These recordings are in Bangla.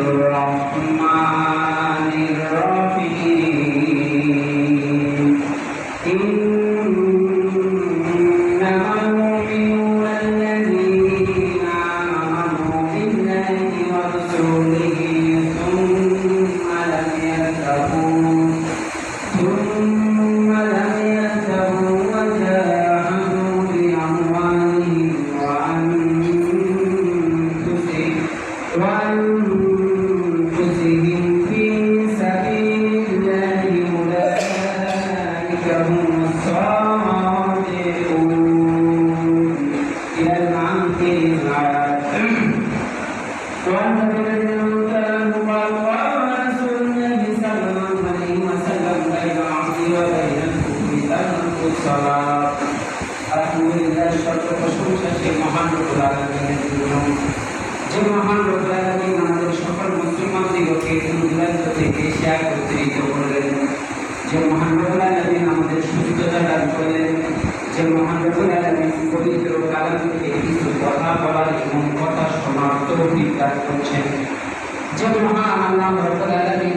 الرحمن الرحيم যে মহান আলামিন আমাদের সকল মুসলমান দিগকে দুর্দান্ত থেকে শেয়ার একত্রিত করলেন যে মহান আলামিন আমাদের সুস্থতা দান করলেন, যে মহান আলামিন পবিত্র কালাম কিছু কথা বলার এবং কথা শোনার তৌফিক করছেন যে মহান আল্লাহ রব্বুল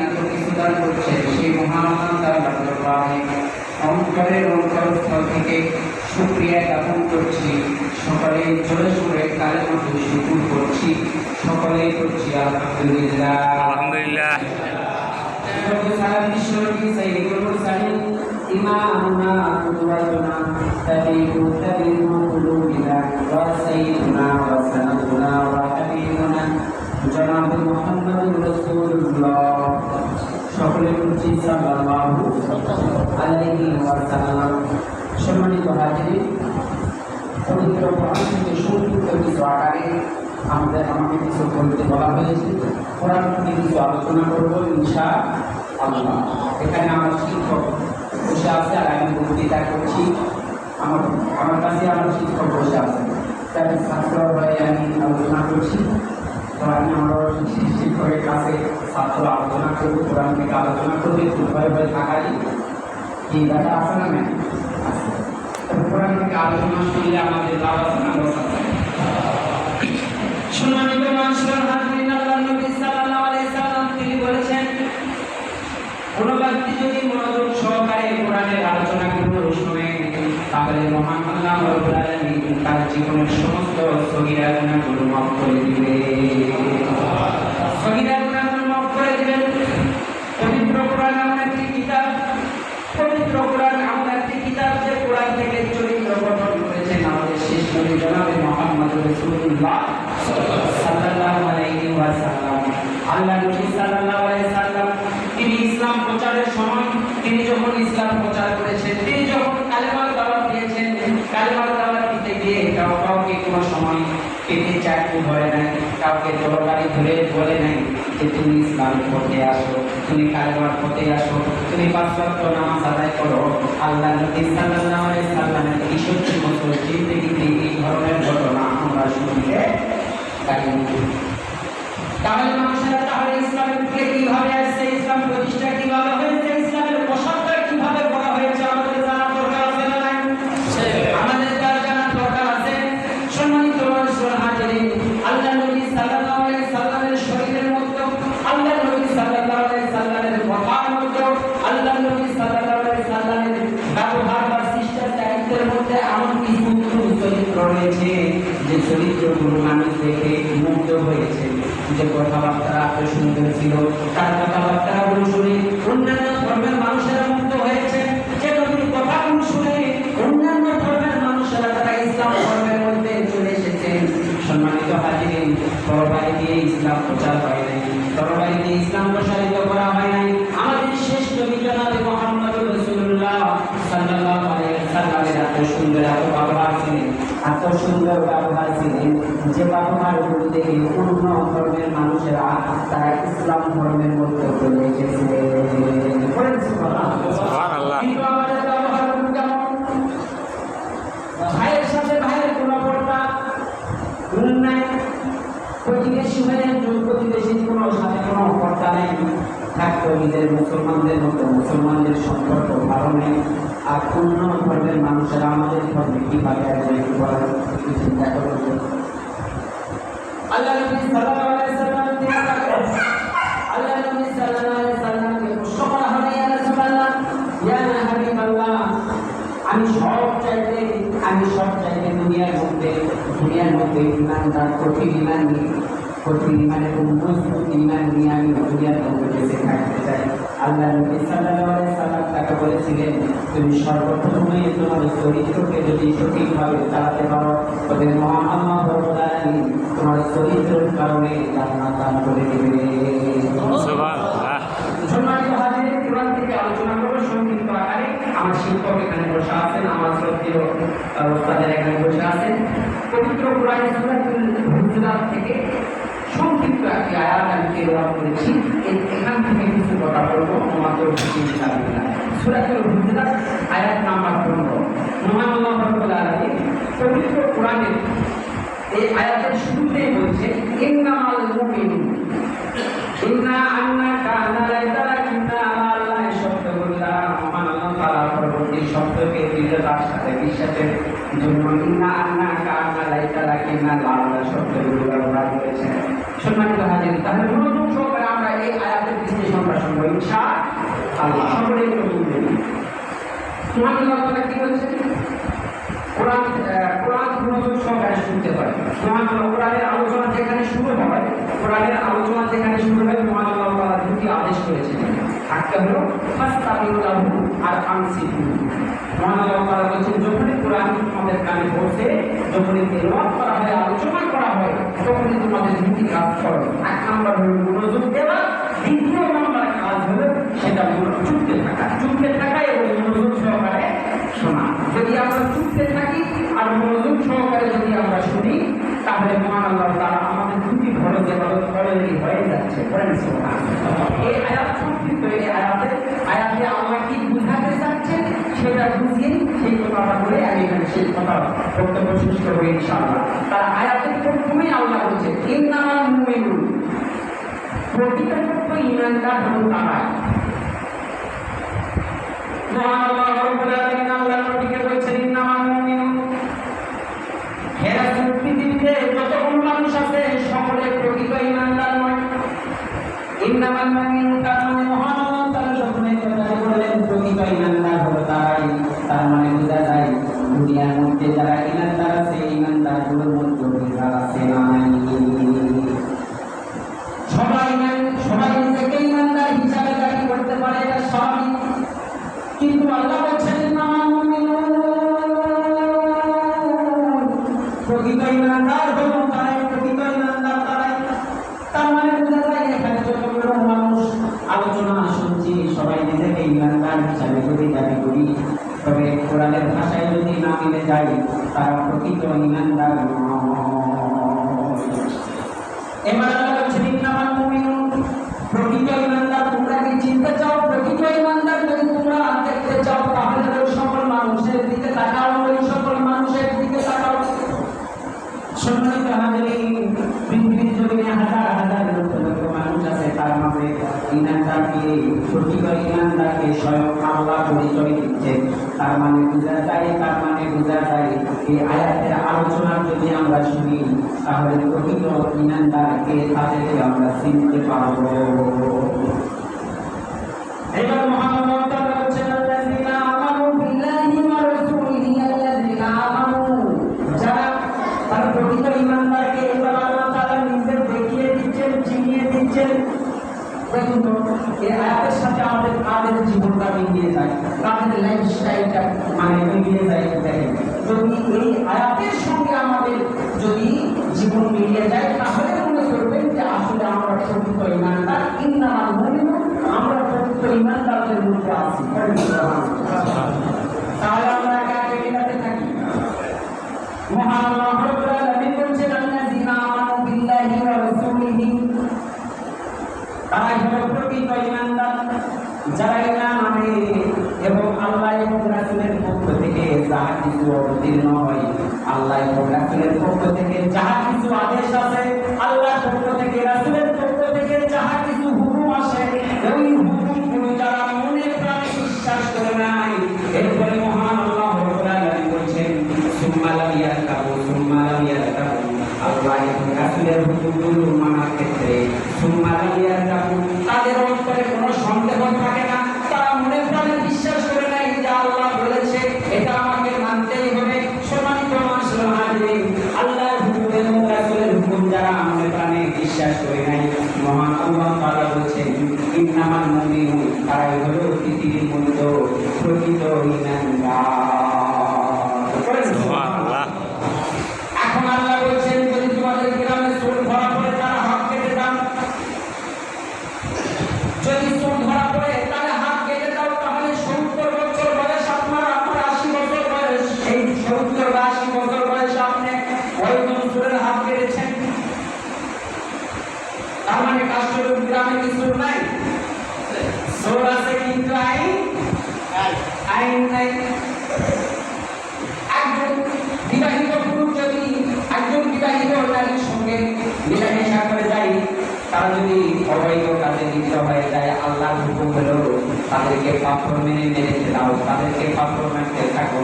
এত কিছু দান করছেন সেই মহান আল্লাহ দরবারে অন্তরের অন্তরস্থল থেকে শুক্রিয়া জ্ঞাপন করছি। সকলে জোরে সোরে কালের মতো শুকুর করছি। সকলে করছি আলহামদুলিল্লাহ। إمامنا قدوتنا تبيب تبيب قلوبنا وسيدنا وسندنا وحبيبنا جناب محمد رسول الله সকলে করছি সাল্লাল্লাহু আলাইহি ওয়াসাল্লাম সম্মানিত হাজির পবিত্র কোরআন থেকে সংক্ষিপ্ত কিছু আকারে আমাদের আমাকে কিছু বলতে বলা হয়েছে কোরআন থেকে কিছু আলোচনা করব ইনশা আল্লাহ এখানে আমার শিক্ষক বসে আছে আর আমি বক্তৃতা করছি। আমার আমার কাছে আমার শিক্ষক বসে আছে। তাই ছাত্র হয়ে আমি আলোচনা করছি। তো আমি আমার শিক্ষকের কাছে ছাত্র আলোচনা করব কোরআন থেকে আলোচনা করবে ভয় ভয় থাকারই। কি ব্যাপার আছে না ম্যাম? কোরআন থেকে আলোচনা শুনলে আমাদের লাভ আছে না তিনি বলেছেন, কোন ব্যক্তি যদি কোরআনের আলোচনাগুলো শুনে তাহলে মহান আল্লাহ তার জীবনের সমস্ত সগীরা গুনাহগুলো মাফ করে দিবে সগীরা আমাদের নবী সাল্লাল্লাহু আলাইহি ওয়াসাল্লাম। আল্লাহ নবী সাল্লাল্লাহু আলাইহি চাকরি ধরে নাই, কাউকে তরবারি ধরে বলে নাই যে তুমি ইসলামের পথে আসো, তুমি কালেমার পথে আসো, তুমি পাঁচ ওয়াক্ত নামাজ আদায় করো। আল্লাহ নবী আলাইহি সাল্লামের 61 বছর জিন্দেগিতে এই ধরনের ঘটনা আমরা শুনতে পারি তাহলে মানুষেরা তাহলে ইসলামের দিকে কীভাবে আসছে? ইসলাম প্রতিষ্ঠা কীভাবে যে কথাবার্তা সুন্দর ছিল তার কথাবার্তাগুলো শুনে এত সুন্দর এত ব্যবহার ছিলেন এত সুন্দর ব্যবহার ছিলেন যে ব্যবহার বলতে অন্য ধর্মের মানুষেরা তারা ইসলাম ধর্মের মধ্যে সুবহানাল্লাহ। সুবহানাল্লাহ। কিন্তু আমাদের ভাইয়ের সাথে ভাইয়ের কোনো পর্দা নাই প্রতিবেশী প্রতিবেশীর কোনো সাথে কোনো পর্দা নেই থাকতো নিজের মুসলমানদের মতো মুসলমানদের সম্পর্ক ভালো নেই আর অন্য ধর্মের মানুষেরা আমাদের ধর্মে কীভাবে একজন একটু করার চিন্তা করবে আল্লাহ নবী সাল্লাল্লাহু আলাইহি সাল্লাম আল্লাহ নবী সাল্লাল্লাহু আমি সব চাইতে দুনিয়ার মধ্যে দুনিয়ার মধ্যে ইমান দান কঠিন ইমান নিয়ে, কঠিন ইমানের মজবুত ইমান নিয়ে আমি দুনিয়ার মধ্যে বেঁচে থাকতে চাই। আল্লাহ নবী আলাইহি সাল্লাম তাকে বলেছিলেন তুমি সর্বপ্রথমে তোমার চরিত্রকে যদি সঠিকভাবে চালাতে পারো তবে মহান আল্লাহ তোমার চরিত্রের কারণে জান্নাত দান করে দেবে। আমার শিক্ষক এখানে বসে আছেন আমার শ্রদ্ধেয় ওস্তাদের এখানে বসে আছেন। পবিত্র থেকে সংক্ষিপ্ত একটি আয়াত আমি তেলাওয়াত করেছি। এখান থেকে কিছু কথা বলব ইনশাআল্লাহ সূরাতুল হুজুরাত, আয়াত নাম্বার 15 মহান পবিত্র কোরআনের এই আয়াতের শুরুতেই বলছে, ইন্নামাল মুমিনুন। ইন্না আন্না কানা লাইতারা কিন্না আল্লাহ শব্দ বললাম মহান আল্লাহ তাআলা পরবর্তী শব্দকে দিলে তার সাথে বিশ্বাসের জন্য, ইন্না আন্না কানা লাইতারা কিন্না আল্লাহ শব্দগুলো ব্যবহার করেছেন। সম্মানিত হাজির। তাহলে মনোযোগ সহকারে আমরা এই আয়াতের বিশ্লেষণটা শুনব, ইনশা আল্লাহ। সকলে মহান আল্লাহ তাআলা কি বলছেন? কোরআন কোরআন মনোযোগ সহকারে শুনতে পারে। মহান কোরআনের আলোচনা যেখানে শুরু হয়, কোরআনের আলোচনা যেখানে শুরু হয় মহান আল্লাহ দুটি আদেশ করেছেন। একটা হলো ফাস্তাবিল্লাহু আর আনসিতু মহান আল্লাহ বলছেন, যখনই কোরআন তোমাদের কানে পৌঁছে, যখনই করা হয়, আলোচনা হয় তখনই তোমাদের দুটি কাজ করো। এক নাম্বার হলো মনোযোগ দেওয়া, দ্বিতীয় নাম্বার কাজ হলো সেটা চুপতে থাকা। চুপতে থাকা এবং মনোযোগ সহকারে শোনা। যদি আমরা চুপতে থাকি আর মনোযোগ সহকারে যদি আমরা শুনি, তাহলে মহান আল্লাহ তারা আমাদের দুটি যেভাবে অলরেডি হয়ে যাচ্ছে। এই আয়াত সংক্ষিপ্ত এই আয়াতে বুঝিয়ে সেই কথাটা বলে আমি এখানে সেই কথা বক্তব্য শেষ করব ইনশাআল্লাহ। তার আয়াতের প্রথমেই আল্লাহ বলছে হল তারা হিসাবে যদি দাবি করি, তবে কোরআনের ভাষায় যদি না মিলে যায় তারা প্রকৃত ইমানদার সকল মানুষের দিকে পৃথিবীর মানুষ আছে, তার মাঝে ইমানদারকে, প্রকৃত ইমানদারকে স্বয়ং আল্লাহ পরিচয় দিচ্ছে। তার মানে বোঝা যায়, তার মানে বোঝা যায়, এই আয়াতের আলোচনা যদি আমরা শুনি, তাহলে প্রকৃত ইমানদারকে তাদেরকে আমরা চিনতে পারব। এবার মহানবী এই আয়াতের সাথে আমাদের কাদের জীবনটা যায় কাদের লাইফস্টাইলটা মানে যায় যদি এই আয়াতের সঙ্গে আমাদের যদি জীবন মিলিয়ে যায়, তাহলে মনে করবেন যে আসলে আমরা প্রকৃত ইমানদার আমরা প্রকৃত ইমানদারদের মধ্যে আছি। তাহলে আমরা একে থাকি? মহান আল্লাহ রাব্বুল আলামিন বলছেন আল্লাযীনা আমানু বিল্লাহি ওয়া রাসূলিহি তারাই হলো প্রকৃত ইমানদার যারা ইমান আনে এবং আল্লাহ এবং রাসূলের পক্ষ থেকে যাহা কিছু অবতীর্ণ হয়, আল্লাহ এবং রাসূলের পক্ষ থেকে যাহা কিছু আদেশ আছে, আল্লাহর পক্ষ থেকে, রাসূলের পক্ষ থেকে যাহা কিছু হুকুম আসে, ওই হুকুমগুলো করে নাই, এরপরে মহান আল্লাহ বলছেন, সুম্মা লাম ইয়ারকাবু, সুম্মা আল্লাহ এবং রাসূলের হুকুমগুলো মানার ক্ষেত্রে, সুম্মা লাম প্রকৃত ইমানদার সুবহানাল্লাহ এখন আল্লাহ বলছেন যদি তোমাদের গ্রামে চোর ধরা পড়ে তারা হাত কেটে দাও যদি চোর ধরা পড়ে তাহলে হাত কেটে দাও তাহলে সত্তর বছর বয়স আপনার আপনার আশি বছর বয়স এই সত্তর বা আশি বছর বয়স আপনি ওইজন চোরের হাত কেটেছেন তার মানে কাস্টর গ্রামে কি চোর নাই চোর আছে কিন্তু আইন আইন নাই একজন বিবাহিত পুরুষ যদি একজন বিবাহিত নারীর সঙ্গে মেলামেশা করে যায় তারা যদি অবৈধ লিপ্ত হয়ে যায়, আল্লাহর হুকুম হলো তাদেরকে পাথর মেরে মেরেতে দাও তাদেরকে পাথর মারতে থাকো।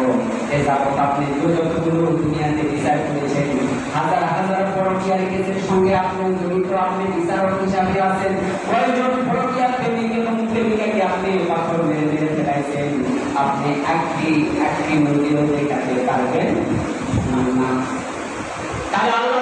এ যাবত আপনি যতগুলো দুনিয়াতে বিচার করেছেন, হাজার হাজার পরকিয়ার কেসের সঙ্গে আপনি জড়িত, আপনি বিচারক হিসাবে আছেন। কয়েকজন পরকিয়ার প্রেমিক এবং প্রেমিকাকে আপনি পাথর মেরে মেরে ফেলাইছেন? আপনি একটি একটি মন্দিরও দেখাতে পারবেন? তাহলে আল্লাহ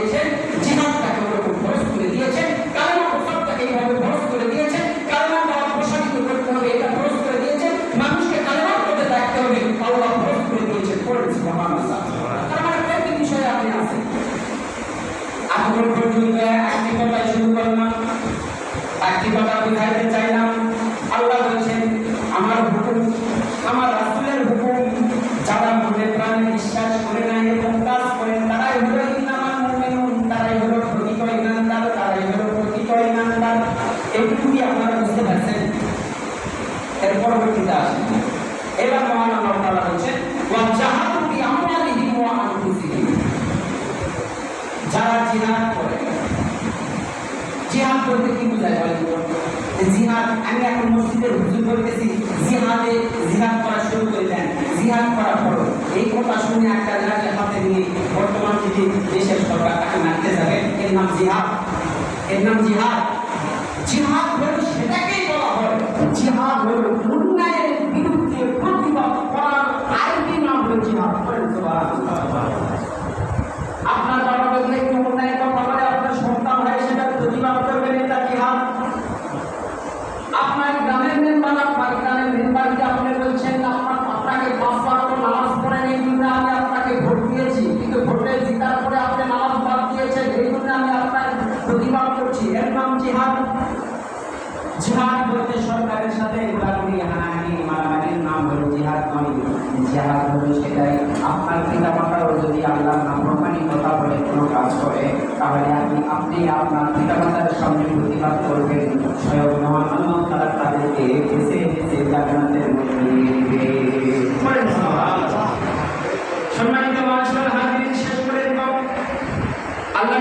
এখন পর্যন্ত একটি কথা শুরু করলাম একটি কথা বুঝাইতে চাইলাম আল্লাহ বলছেন আমার হুকুম আমার রাসূলের হুকুম যারা মনে প্রাণে বিশ্বাস করে নাই এবং কাজ করেন তারাই হলো ইন্নামাল মুমিনুন তারাই হলো প্রকৃত ইমানদার তারাই হলো প্রকৃত ইমানদার এইটুকু কি আপনারা বুঝতে পারছেন এর পরবর্তীতে আসেন এবার মহান আল্লাহ তাআলা বলছেন ওয়া জাহাদু বি আমওয়ালিহিম ওয়া আনফুসিহিম যারা জিহাদ করে জিহাদ বলতে কি বোঝায় বলেন তো? যে জিহাদ আমি এখন মসজিদে হুজুর করতেছি জিহাদে জিহাদ করা শুরু করে দেন, জিহাদ করা পড়ো এই কথা শুনে একটা জেলাকে হাতে নিয়ে বর্তমান যদি দেশের সরকার তাকে মারতে যাবে। এর নাম জিহাদ। এর নাম জিহাদ। জিহাদ হলো সেটাকেই বলা হয়। জিহাদ হলো যদি আল্লাহ নাম্রমানি কথা বলে কোনো কাজ করে, তাহলে আপনি আপনি আপনার পিতামাতার সামনে প্রতিবাদ করবেন। স্বয়ং মহান আল্লাহ তারা তাদেরকে হেসে হেসে দিবে সম্মানিত মানুষের হাজির শেষ করে আল্লাহ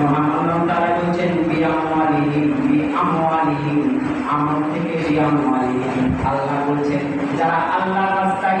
আল্লাহ বলছেন বিআমওয়ালিহিম বিআমওয়ালিহিম আমল থেকে আল্লাহ বলছেন যারা আল্লাহ রাস্তায়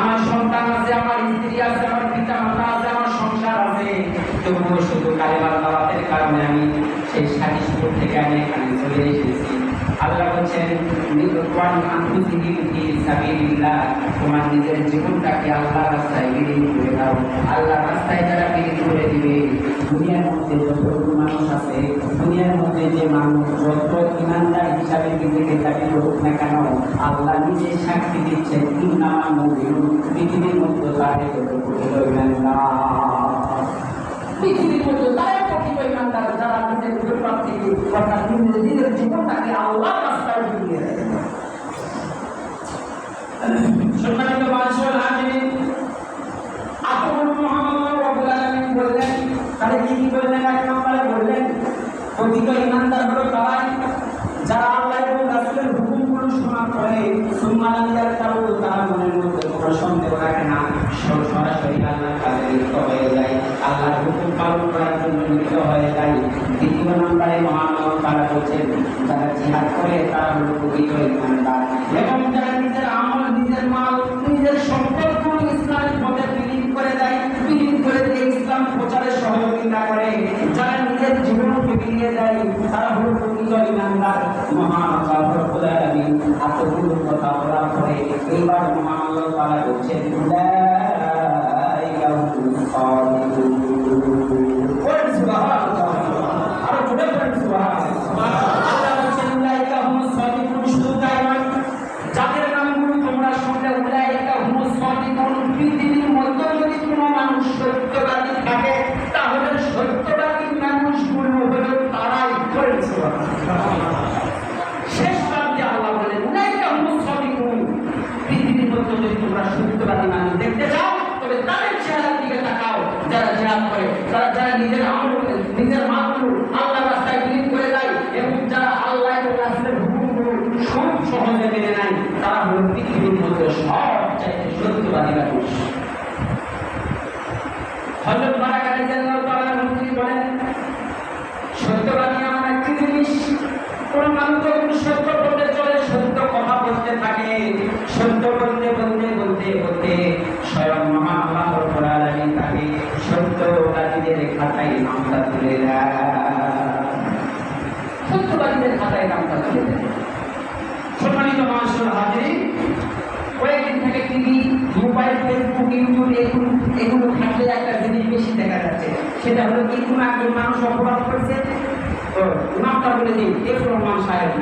আমার সন্তান আছে, আমার স্ত্রী আছে, আমার পিতা মাতা আছে, আমার সংসার আছে। তবুও শুধু কালেমার দাওয়াতের কারণে আমি সেই সাকিসপুর থেকে আমি এখানে চলে এসেছি। আল্লাহ বলছেন তোমার নিজের জীবনটাকে আল্লাহ রাস্তায় বিলীন করে দাও। আল্লাহ রাস্তায় যারা বিলীন করে দিবে, দুনিয়ার মধ্যে যত মানুষ আছে, দুনিয়ার মধ্যে যে মানুষ যত ইমানদার হিসাবে নিজেকে দাবি করুক না কেন, আল্লাহ নিজে সাক্ষী দিচ্ছেন ইন্নামা মুমিনুন পৃথিবীর মধ্যে তারে ইমানদার পৃথিবীর মধ্যে তারাই প্রকৃত ইমানদার যারা নিজের নিজের জীবনটাকে আল্লাহ রাস্তায় দেয় সম্মানিত তারা বলছেন যারা জিহাদ করে, তারা হলো প্রকৃত ইমানদার এবং যারা নিজের আমল, নিজের মাল, নিজের সম্পদগুলো ইসলামের পথে বিলীন করে দেয়। বিলীন করে দিয়ে ইসলাম প্রচারে সহযোগিতা করে। যারা নিজের জীবনকে বিলিয়ে দেয়, তারা হলো প্রকৃত ইমানদার মহান আলামিন এতগুলো কথা বলার পরে এইবার মহান আল্লাহ তাআলা বলছেন উলাইকা হুমুস সাদিকুন সহজে মেনে নেয় তারা হলো পৃথিবীর মধ্যে সবচাইতে সত্যবাদী মানুষ। তাআলা তিনি বলেন, সত্যবাদী এমন একটি জিনিস মানুষ যখন সত্য বলতে চলে, সত্য কথা বলতে থাকে, সত্য বলতে বলতে বলতে বলতে স্বয়ং মহান আল্লাহ আলামিন তাকে খাতায় নামটা তুলে দেয় সত্যবাদীদের খাতায় নামটা তুলে দেয় সম্মানিত মানুষের হাজির কয়েকদিন থেকে টিভি মোবাইল ফেসবুক ইউটিউব এগুলো এগুলো থাকলে একটা জিনিস বেশি দেখা যাচ্ছে। সেটা হলো কি, কোনো একজন মানুষ অপরাধ করেছে নামটা বলে দিন এফ রহমান সাহেব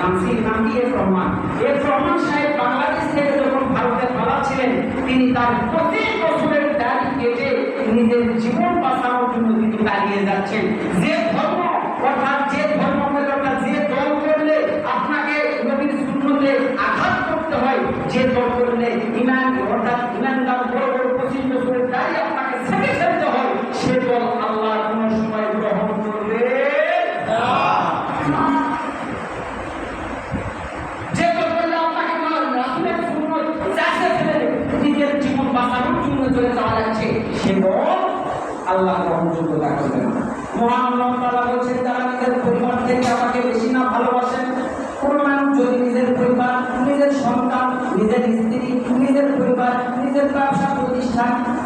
নাম সি নাম কি? এফ রহমান। এফ রহমান সাহেব বাংলাদেশ থেকে যখন ভারতে পালা ছিলেন, তিনি তার প্রতি বছরের দাড়ি কেটে নিজের জীবন বাঁচানোর জন্য তিনি দাঁড়িয়ে যাচ্ছেন। যে ধর্ম, অর্থাৎ যে ধর্ম যে দল করলে আপনাকে নবীর সুন্নতে আঘাত করতে হয়, যে দল করলে ইমান অর্থাৎ ইমানদার বড় বড় পঁচিশ বছরের দাঁড়িয়ে আপনাকে ছেড়ে ফেলতে হয় সে দল আল্লাহ কোন সময় গ্রহণ করবে না। যে দল করলে আপনাকে রাসূলের সুন্নত চাষে ফেলে নিজের জীবন বাঁচানোর জন্য চলে যাওয়া যাচ্ছে সে দল আল্লাহ গ্রহণযোগ্যতা করবে না মহান আল্লাহ যারা নিজের পরিবার থেকে আমাকে বেশি না ভালোবাসেন, কোন যদি নিজের পরিবার, নিজের সন্তান, নিজের স্ত্রী, নিজের পরিবার, নিজের ব্যবসা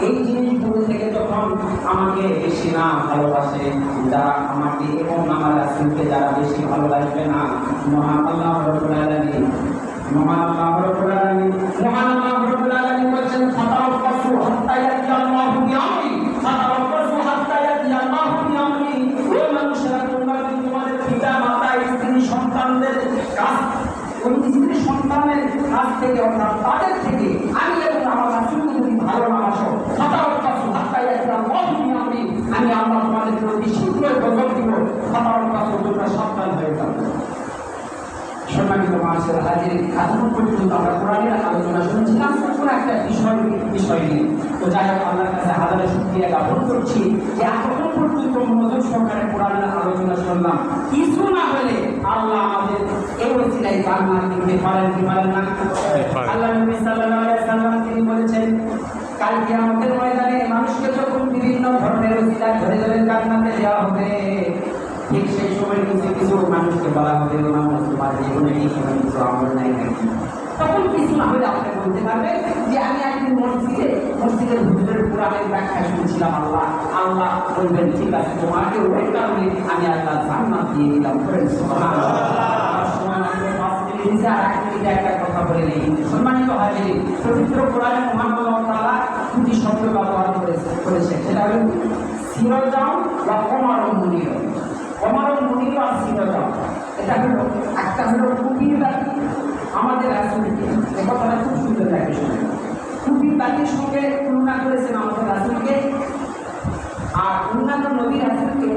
এই জিনিসগুলো থেকে যখন আমাকে বেশি না ভালোবাসে, যারা আমাকে এবং আমার রাসূলকে যারা বেশি ভালোবাসবে না, মহান আল্লাহ রব্বুল আলামিন, মহান আল্লাহ আলামিন থেকে অর্থাৎ তাদের থেকে আমি এবং আমার রাসুলকে যদি ভালো না একটা আমি আমি তোমাদের প্রতি শীঘ্রই বদল দিব। সাতারটা তোমরা সাবধান হয়ে যাও। সম্মানিত মানুষের হাজির, এতক্ষণ পর্যন্ত আমরা কোরআনের আলোচনা শুনছিলাম, কোনো একটা বিষয় বিষয় নিয়ে। তো যাই হোক, আল্লাহর কাছে হাজারে শুক্রিয়া জ্ঞাপন করছি যে এতক্ষণ পর্যন্ত মনোযোগ সহকারে কোরআনের আলোচনা শুনলাম। কিছু না হলে আল্লাহ আমাদের এই ওসিলায় জান্নাত দিতে পারেন কি পারেন না? আল্লাহ নবী সাল্লাল্লাহু আলাইহি সাল্লাম তিনি বলেছেন কালকে আমাদের ময়দানে মানুষকে যখন বিভিন্ন ধরনের ওসিলা ধরে ধরে জান্নাতে দেওয়া হবে ঠিক সেই সময় কিছু কিছু মানুষকে বলা হবে মানুষ তোমার জীবনে এই সময় কিছু আমল নাই নাকি? তখন কিছু না হলে আপনি বলতে পারবে যে আমি একদিন মসজিদে, মসজিদের হুজুরের কোরআনের ব্যাখ্যা শুনছিলাম আল্লাহ। আল্লাহ বলবেন, ঠিক আছে, তোমাকে ওই কারণে আমি আল্লাহ জান্নাত দিয়ে দিলাম। একটা কথা বলে নেই। দুটি শব্দ ব্যবহার করেছে করেছে সেটা বা হলো, একটা আমাদের রাসূলকে এই কথাটা খুব সুন্দর লাগে শুনে। কুপির সঙ্গে তুলনা করেছেন আমাদের রাসূলকে আর অন্যান্য নবী রাসূলকে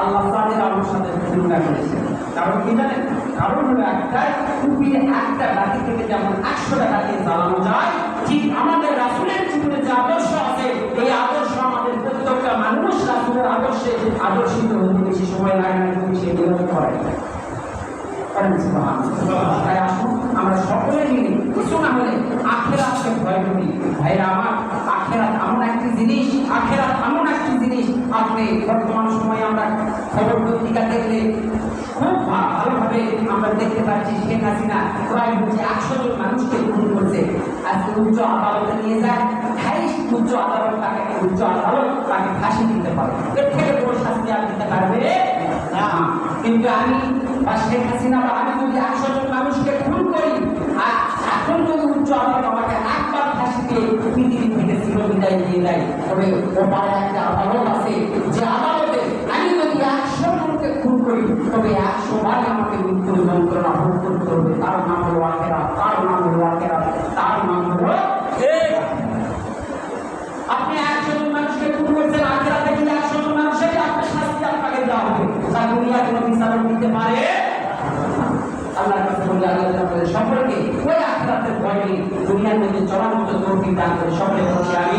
আল্লাহ তাআলা আমার সাথে তুলনা করেছেন। কারণ কি জানেন? কারণ হলো একটাই কুপির একটা বাতি থেকে যেমন একশোটা বাতি জ্বালানো যায়, ঠিক আমাদের রাসূলের জীবনে যে আদর্শ আছে, এই আদর্শ আমাদের প্রত্যেকটা মানুষ রাসূলের আদর্শে আদর্শিত হতে বেশি সময় লাগে না সেগুলো করে। তাই আসুন আমরা সকলে মিলে, কিছু না হলে আখেরাতকে ভয় করি। ভাইরা আমার, আখেরাত এমন একটি জিনিস, আখেরাত এমন একটি জিনিস আপনি বর্তমান সময়ে আমরা খবর পত্রিকা দেখলে খুব ভালোভাবে আমরা দেখতে পাচ্ছি শেখ হাসিনা প্রায় হচ্ছে একশো জন মানুষকে খুন করছে। আজকে উচ্চ আদালতে নিয়ে যায়, হাইস্ট উচ্চ আদালত তাকে, উচ্চ আদালত তাকে ফাঁসি দিতে পারে। এর থেকে কোনো শাস্তি আর দিতে পারবে না। কিন্তু আমি বা শেখ হাসিনা বা আমি যদি একশো জন একবার ফাঁসি তবে ওপারে একটা আদালত আছে যে আদালতে আমি যদি একশো জনকে তবে একশো বারই দান করে। সকলে বলছি আমি